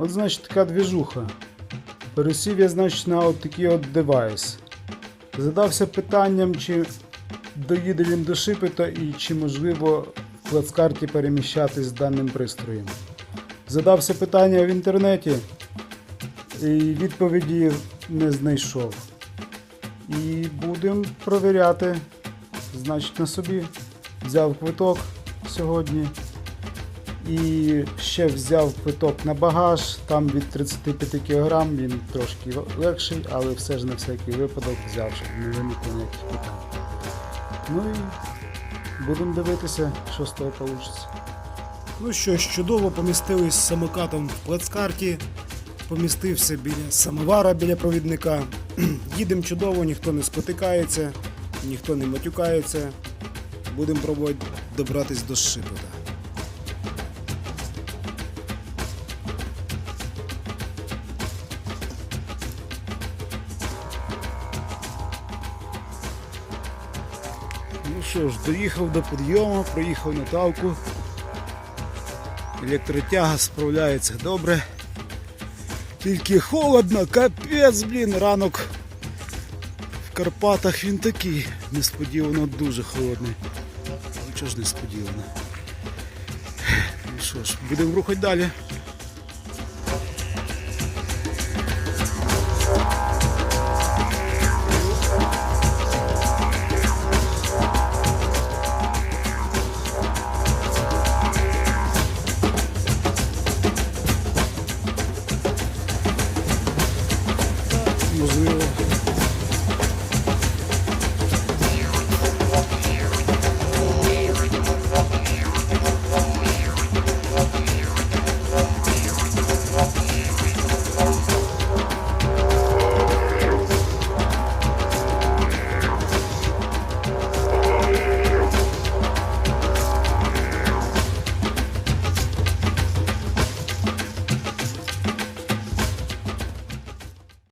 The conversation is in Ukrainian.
От значить така двіжуха. Пересів я, значить, на от такий от девайс. Задався питанням, чи доїде він до Шипета і чи можливо в плацкарті переміщатись з даним пристроєм. Задався питання в інтернеті і відповіді не знайшов. І будемо провіряти. Значить, на собі взяв квиток сьогодні. І ще взяв квиток на багаж, там від 35 кг він трошки легший, але все ж на всякий випадок взяв, щоб не виникло ніяких питань. Ну і будемо дивитися, що з того вийде. Ну що чудово помістились з самокатом в плацкарті, помістився біля самовара біля провідника. Їдемо чудово, ніхто не спотикається, ніхто не матюкається. Будемо пробувати добратись до Шипета. Ну що ж, доїхав до підйому, проїхав Наталку. Електротяга справляється добре. Тільки холодно, капець, блін, ранок в Карпатах він такий. Несподівано дуже холодний. Ну чого ж несподівано. Ну що ж, будемо рухати далі. was real.